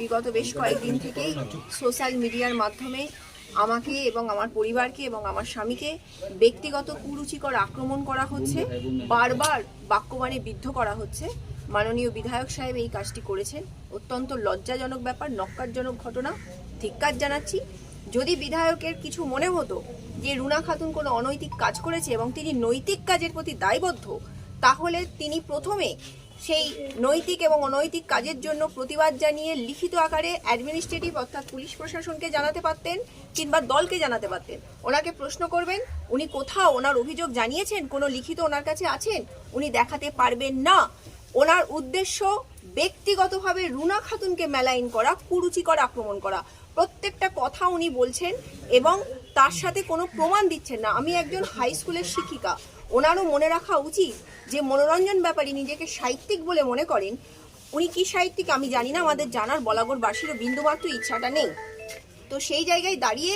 বিগত বেশ কয়েকদিন থেকেই সোশ্যাল মিডিয়ার মাধ্যমে আমাকে এবং আমার পরিবারকে এবং আমার স্বামীকে ব্যক্তিগত কুরুচিকর আক্রমণ করা হচ্ছে, বারবার বাক্যবাণে বিদ্ধ করা হচ্ছে। মাননীয় বিধায়ক সাহেব এই কাজটি করেছেন। অত্যন্ত লজ্জাজনক ব্যাপার নক্কারজনক ঘটনা। ধিক্কার জানাচ্ছি, যদি বিধায়কের কিছু মনে হতো যে রুনা খাতুন কোনো অনৈতিক কাজ করেছে এবং তিনি নৈতিক কাজের প্রতি দায়বদ্ধ, তাহলে তিনি প্রথমে সেই নৈতিক এবং অনৈতিক কাজের জন্য প্রতিবাদ জানিয়ে লিখিত আকারে অ্যাডমিনিস্ট্রেটিভ অর্থাৎ পুলিশ প্রশাসনকে জানাতে পারতেন কিংবা দলকে জানাতে পারতেন। ওনাকে প্রশ্ন করবেন, উনি কোথাও ওনার অভিযোগ জানিয়েছেন? কোনো লিখিত ওনার কাছে আছেন? উনি দেখাতে পারবেন না। ওনার উদ্দেশ্য ব্যক্তিগতভাবে রুনা খাতুনকে মেলাইন করা, কুরুচিকর আক্রমণ করা। প্রত্যেকটা কথা উনি বলছেন এবং তার সাথে কোনো প্রমাণ দিচ্ছেন না। আমি একজন হাই স্কুলের শিক্ষিকা। ওনারও মনে রাখা উচিত যে মনোরঞ্জন ব্যাপারী নিজেকে সাহিত্যিক বলে মনে করেন। উনি কি সাহিত্যিক আমি জানি না, আমাদের জানার বলাগড়বাসীরও বিন্দুমাত্র ইচ্ছাটা নেই। তো সেই জায়গায় দাঁড়িয়ে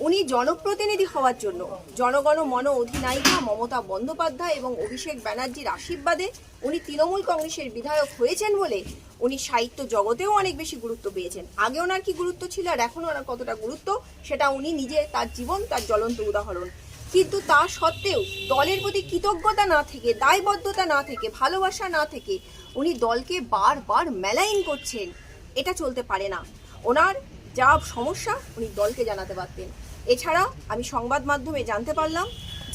উনি জনপ্রতিনিধি হওয়ার জন্য। জনগণ, মন অধিনায়িকা মমতা বন্দ্যোপাধ্যায় এবং অভিষেক ব্যানার্জির আশীর্বাদে উনি তৃণমূল কংগ্রেসের বিধায়ক হয়েছেন বলে উনি সাহিত্য জগতেও অনেক বেশি গুরুত্ব পেয়েছেন। আগে ওনার কি গুরুত্ব ছিল আর এখন ওনার কতটা গুরুত্ব, সেটা উনি নিজে, তার জীবন, তার জ্বলন্ত উদাহরণ। কিন্তু তা সত্ত্বেও দলের প্রতি কৃতজ্ঞতা না থেকে, দায়বদ্ধতা না থেকে, ভালোবাসা না থেকে উনি দলকে বারবার মেলাইন করছেন। এটা চলতে পারে না। ওনার যা সমস্যা উনি দলকে জানাতে পারতেন। এছাড়া আমি সংবাদ মাধ্যমে জানতে পারলাম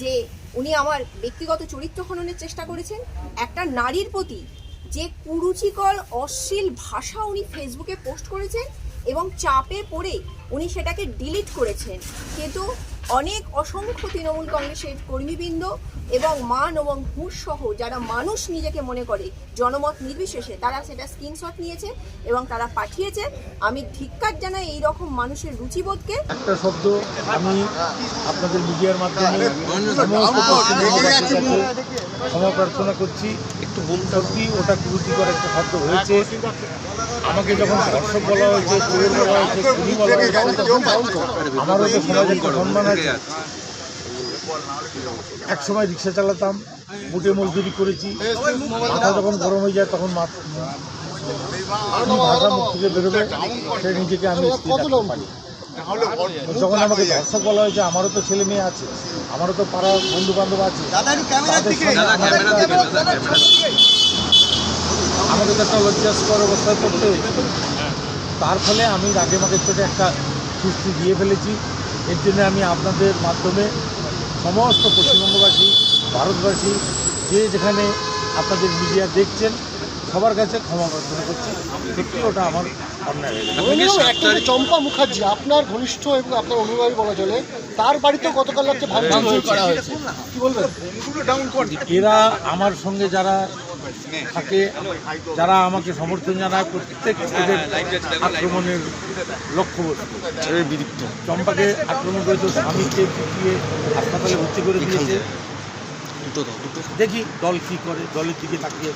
যে উনি আমার ব্যক্তিগত চরিত্র খননের চেষ্টা করেছেন। একটা নারীর প্রতি যে কুরুচিকর, অশ্লীল ভাষা উনি ফেসবুকে পোস্ট করেছেন এবং চাপে পড়ে উনি সেটাকে ডিলিট করেছেন। কিন্তু অনেক অসংখ্য তৃণমূল কংগ্রেসের কর্মীবৃন্দ এবং মান এবং হুঁশ সহ যারা মানুষ নিজেকে মনে করে, জনমত নির্বিশেষে তারা সেটা স্ক্রিনশট নিয়েছে এবং তারা পাঠিয়েছে। আমি ধিক্কার জানাই এই রকম মানুষের রুচিবোধকে। একটা শব্দ আমি আপনাদের মিডিয়ার মাধ্যমে ক্ষমা প্রার্থনা করছি। একটু ওটা একটা শব্দ হয়েছে। আমাকে যখন বলা হয়েছে আমারও তো সমাজে একটা সম্মান এক সময় রিক্সা চালাতাম বুটে মজদুরি করেছি। মাথা যখন গরম হয়ে যায় তখন মাথা মুখ থেকে বেরোবে সে নিজেকে আমি যখন আমাকে দর্শক বলা হয়েছে আমারও তো ছেলে মেয়ে আছে আমারও তো পাড়ার বন্ধু বান্ধব আছে আমাকে তো একটা লজ্জাস্কর অবস্থায় পড়তে হয়েছে। তার ফলে আমি রাগে মাকে চোটে একটা সুস্থি দিয়ে ফেলেছি। এর জন্য আমি আপনাদের মাধ্যমে সমস্ত পশ্চিমবঙ্গবাসী ভারতবাসী যে যেখানে আপনাদের মিডিয়া দেখছেন সবার কাছে ক্ষমা প্রার্থনা করছি। সত্যি ওটা আমার অন্যায় হয়ে চম্পা মুখার্জি আপনার ঘনিষ্ঠ এবং আপনার অনুগামী বলা চলে তার বাড়িতেও গতকাল রাত্রে ভাঙচুর করা হয়েছে। কি বলবেন? এরা আমার সঙ্গে যারা থাকে যারা আমাকে সমর্থন জানায়, প্রত্যেক আক্রমণের লক্ষ্যবস্তু চম্পাকে আক্রমণ করেছে, স্বামীকে পিটিয়ে হাসপাতালে ভর্তি করে দিয়েছে দেখি দল কি করে, দলের দিকে তাকিয়ে।